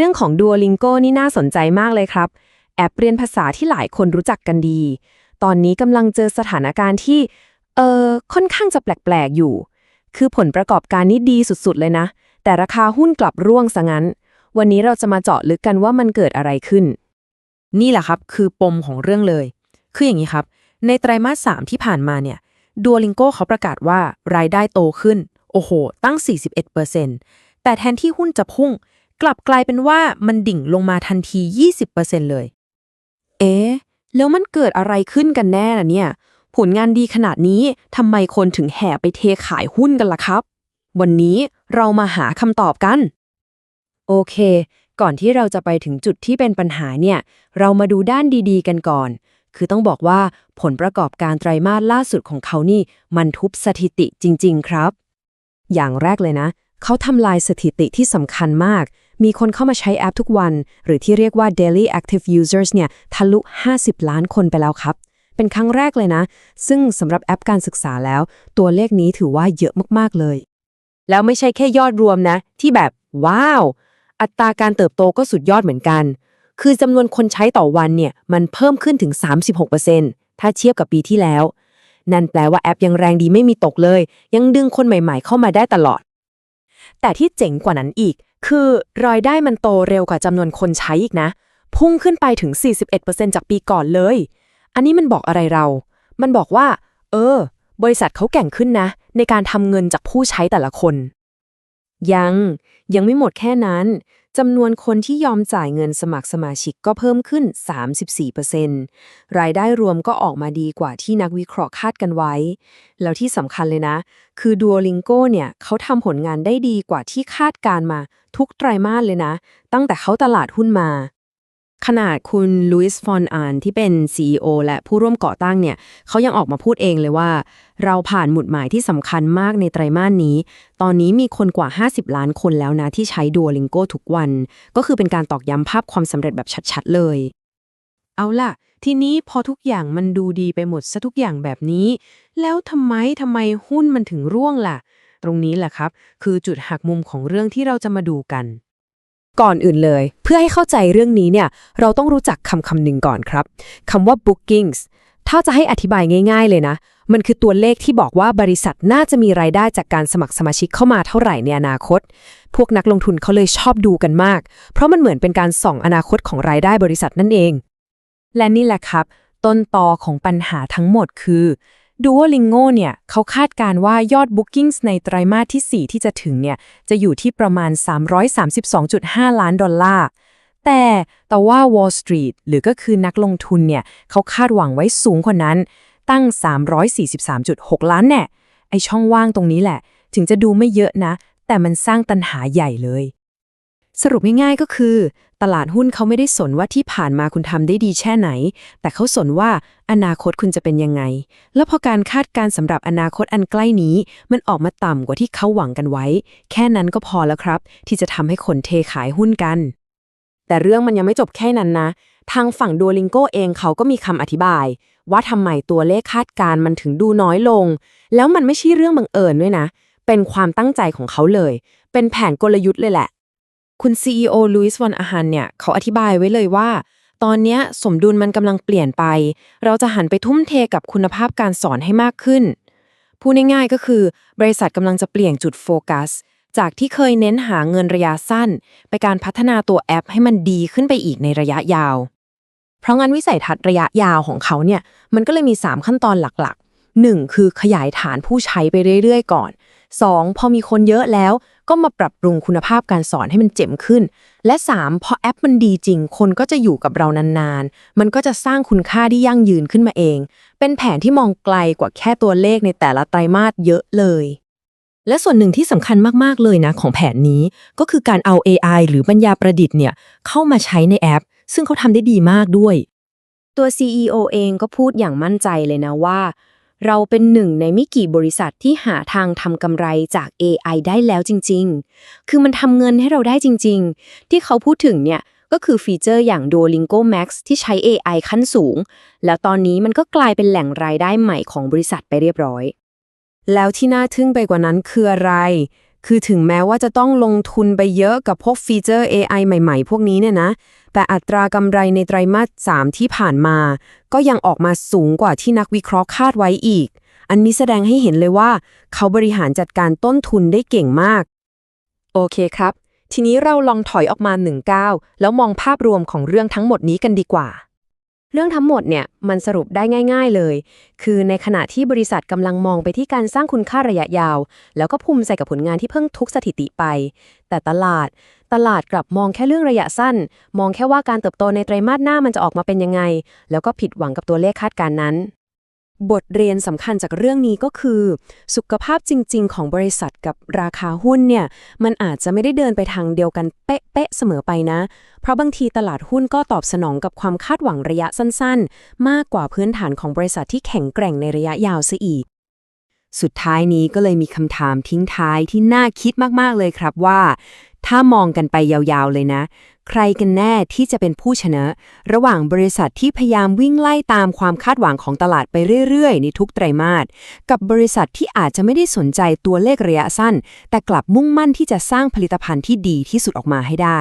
เรื่องของ Duolingo นี่น่าสนใจมากเลยครับ แอปเรียนภาษาที่หลายคนรู้จักกันดี ตอนนี้กำลังเจอสถานการณ์ที่เออค่อนข้างจะแปลกๆอยู่ คือผลประกอบการนี่ดีสุดๆเลยนะ แต่ราคาหุ้นกลับร่วงซะงั้น วันนี้เราจะมาเจาะลึกกันว่ามันเกิดอะไรขึ้น นี่แหละครับคือปมของเรื่องเลย คืออย่างนี้ครับ ในไตรมาส3ที่ผ่านมาเนี่ยดัวลิงโกเขาประกาศว่ารายได้โตขึ้น โอ้โห ตั้ง 41%แต่แทนที่หุ้นจะพุ่ง กลับกลายเป็นว่ามันดิ่งลงมาทันที 20%เลย เอ๊ะ แล้วมันเกิดอะไรขึ้นกันแน่ล่ะเนี่ย ผลงานดีขนาดนี้ทำไมคนถึงแห่ไปเทขายหุ้นกันล่ะครับ วันนี้เรามาหาคำตอบกัน โอเค ก่อนที่เราจะไปถึงจุดที่เป็นปัญหาเนี่ย เรามาดูด้านดีๆ กันก่อน คือต้องบอกว่าผลประกอบการไตรมาสล่าสุดของเขานี่ มันทุบสถิติจริง ๆ ครับ อย่างแรกเลยนะ เขาทำลายสถิติที่สำคัญมาก มีคนเข้ามาใช้แอปทุกวัน หรือที่เรียกว่า daily active users เนี่ยทะลุ 50 ล้านคนไปแล้วครับ เป็นครั้งแรกเลยนะ ซึ่งสำหรับแอปการศึกษาแล้ว ตัวเลขนี้ถือว่าเยอะมากๆเลย แล้วไม่ใช่แค่ยอดรวมนะ ที่แบบ ว้าว อัตราการเติบโตก็สุดยอดเหมือนกัน คือจำนวนคนใช้ต่อวันเนี่ยมันเพิ่มขึ้นถึง 36%ถ้าเทียบกับปีที่แล้วนั่นแปลว่าแอปยังแรงดีไม่มีตกเลย ยังดึงคนใหม่ๆเข้ามาได้ตลอด แต่ที่เจ๋งกว่านั้นอีก คือรายได้มันโตเร็วกว่าจำนวนคนใช้อีกนะ พุ่งขึ้นไปถึง 41%จากปีก่อนเลย อันนี้มันบอกอะไรเรา มันบอกว่า เออ บริษัทเขาแก่งขึ้นนะ ในการทำเงินจากผู้ใช้แต่ละคน ยัง ยังไม่หมดแค่นั้น จำนวนคนที่ยอมจ่ายเงินสมัครสมาชิกก็เพิ่มขึ้น 34%รายได้รวมก็ออกมาดีกว่าที่นักวิเคราะห์คาดกันไว้ แล้วที่สำคัญเลยนะ คือ Duolingo เนี่ยเขาทำผลงานได้ดีกว่าที่คาดการมาทุกไตรมาสเลยนะ ตั้งแต่เขาตลาดหุ้นมา ขนาดคุณลุยส์ฟอนอานที่เป็น CEO และผู้ร่วมก่อตั้งเนี่ยเขายังออกมาพูดเองเลยว่า เราผ่านหมุดหมายที่สำคัญมากในไตรมาสนี้ ตอนนี้มีคนกว่า 50 ล้านคนแล้วนะ ที่ใช้ Duolingo ทุกวัน ก็คือเป็นการตอกย้ำภาพความสำเร็จแบบชัดๆเลย เอาล่ะ ทีนี้พอทุกอย่างมันดูดีไปหมดซะทุกอย่างแบบนี้ แล้วทำไมทำไมหุ้นมันถึงร่วงล่ะ ตรงนี้แหละครับ คือจุดหักมุมของเรื่องที่เราจะมาดูกัน ก่อนอื่นเลย เพื่อให้เข้าใจเรื่องนี้เนี่ยเราต้องรู้จักคำคำหนึ่งก่อนครับคำว่า bookings ถ้าจะให้อธิบายง่าย ๆ เลยนะ มันคือตัวเลขที่บอกว่าบริษัทน่าจะมีรายได้จากการสมัครสมาชิกเข้ามาเท่าไหร่ในอนาคต พวกนักลงทุนเขาเลยชอบดูกันมาก เพราะมันเหมือนเป็นการส่องอนาคตของรายได้บริษัทนั่นเอง และนี่แหละครับ ต้นตอของปัญหาทั้งหมดคือ Duolingo เนี่ยเขาคาดการณ์ว่ายอด Bookings ในไตรมาสที่ 4 ที่จะถึงเนี่ยจะอยู่ที่ประมาณ 332.5 ล้านดอลลาร์ แต่แต่ว่า Wall Street หรือก็คือนักลงทุนเนี่ยเขาคาดหวังไว้สูงกว่านั้น ตั้ง 343.6 ล้านแน่ไอช่องว่างตรงนี้แหละ ถึงจะดูไม่เยอะนะ แต่มันสร้างตันหาใหญ่เลย สรุปง่ายๆก็คือ ตลาดหุ้นเขาไม่ได้สนว่าที่ผ่านมาคุณทำได้ดีแค่ไหน แต่เขาสนว่าอนาคตคุณจะเป็นยังไง แล้วพอการคาดการณ์สำหรับอนาคตอันใกล้นี้ มันออกมาต่ำกว่าที่เขาหวังกันไว้ แค่นั้นก็พอแล้วครับ ที่จะทำให้คนเทขายหุ้นกัน แต่เรื่องมันยังไม่จบแค่นั้นนะ ทางฝั่ง Duolingo เองเขาก็มีคำอธิบาย ว่าทำไมตัวเลขคาดการณ์มันถึงดูน้อยลง แล้วมันไม่ใช่เรื่องบังเอิญด้วยนะ เป็นความตั้งใจของเขาเลย เป็นแผนกลยุทธ์เลยแหละ คุณ CEO ลุยส์วอนอาฮันเนี่ยเขาอธิบายไว้เลยว่า ตอนนี้สมดุลมันกำลังเปลี่ยนไป เราจะหันไปทุ่มเทกับคุณภาพการสอนให้มากขึ้น พูดง่ายๆก็คือบริษัทกำลังจะเปลี่ยนจุดโฟกัส จากที่เคยเน้นหาเงินระยะสั้น ไปการพัฒนาตัวแอปให้มันดีขึ้นไปอีกในระยะยาว เพราะงั้นวิสัยทัศน์ระยะยาวของเขาเนี่ยมันก็เลยมี 3 ขั้นตอนหลักๆ 1. คือขยายฐานผู้ใช้ไปเรื่อยๆ ก่อน 2. พอมีคนเยอะแล้วก็มาปรับปรุงคุณภาพการสอนให้มันเจ๋มขึ้น และ 3. พอแอปมันดีจริง คนก็จะอยู่กับเรานานๆ มันก็จะสร้างคุณค่าที่ยั่งยืนขึ้นมาเอง เป็นแผนที่มองไกลกว่าแค่ตัวเลขในแต่ละไตรมาสเยอะเลย และส่วนหนึ่งที่สำคัญมากๆเลยนะของแผนนี้ ก็คือการเอา AI หรือปัญญาประดิษฐ์เนี่ยเข้ามาใช้ในแอป ซึ่งเขาทำได้ดีมากด้วย ตัว CEO เองก็พูดอย่างมั่นใจเลยนะว่า เราเป็นหนึ่งในไม่กี่บริษัทที่หาทางทำกำไรจาก AI ได้แล้วจริง ๆ คือมันทำเงินให้เราได้จริง ๆ ที่เขาพูดถึงเนี่ยก็คือฟีเจอร์อย่าง Duolingo Max ที่ใช้ AI ขั้นสูง แล้วตอนนี้มันก็กลายเป็นแหล่งรายได้ใหม่ของบริษัทไปเรียบร้อย แล้วที่น่าทึ่งไปกว่านั้นคืออะไร คือถึงแม้ว่าจะต้องลงทุนไปเยอะกับพวกฟีเจอร์ AI ใหม่ๆ พวกนี้เนี่ยนะ แต่อัตรากำไรในไตรมาส 3 ที่ผ่านมา ก็ยังออกมาสูงกว่าที่นักวิเคราะห์คาดไว้อีก อันนี้แสดงให้เห็นเลยว่า เขาบริหารจัดการต้นทุนได้เก่งมาก โอเคครับ ทีนี้เราลองถอยออกมา1ก้าวแล้วมองภาพรวมของเรื่องทั้งหมดนี้กันดีกว่า เรื่องทั้งหมดเนี่ยมันสรุปได้ง่าย ๆเลย คือในขณะที่บริษัทกำลังมองไปที่การสร้างคุณค่าระยะยาว แล้วก็ภูมิใจกับผลงานที่เพิ่งทุกสถิติไป แต่ตลาด ตลาดกลับมองแค่เรื่องระยะสั้น มองแค่ว่าการเติบโตในไตรมาสหน้ามันจะออกมาเป็นยังไง แล้วก็ผิดหวังกับตัวเลขคาดการณ์นั้น บทเรียนสำคัญจากเรื่องนี้ก็คือ สุขภาพจริง ๆ ของบริษัทกับราคาหุ้นเนี่ย มันอาจจะไม่ได้เดินไปทางเดียวกันเป๊ะๆเสมอไปนะ เพราะบางทีตลาดหุ้นก็ตอบสนองกับความคาดหวังระยะสั้น ๆ มากกว่าพื้นฐานของบริษัทที่แข็งแกร่งในระยะยาวซะอีก สุดท้ายนี้ก็เลยมีคำถามทิ้งท้ายที่น่าคิดมากๆเลยครับว่า ถ้ามองกันไปยาวๆเลยนะ ใครกันแน่ที่จะเป็นผู้ชนะ ระหว่างบริษัทที่พยายามวิ่งไล่ตามความคาดหวังของตลาดไปเรื่อยๆ ในทุกไตรมาสกับบริษัทที่อาจจะไม่ได้สนใจตัวเลขระยะสั้น แต่กลับมุ่งมั่นที่จะสร้างผลิตภัณฑ์ที่ดีที่สุดออกมาให้ได้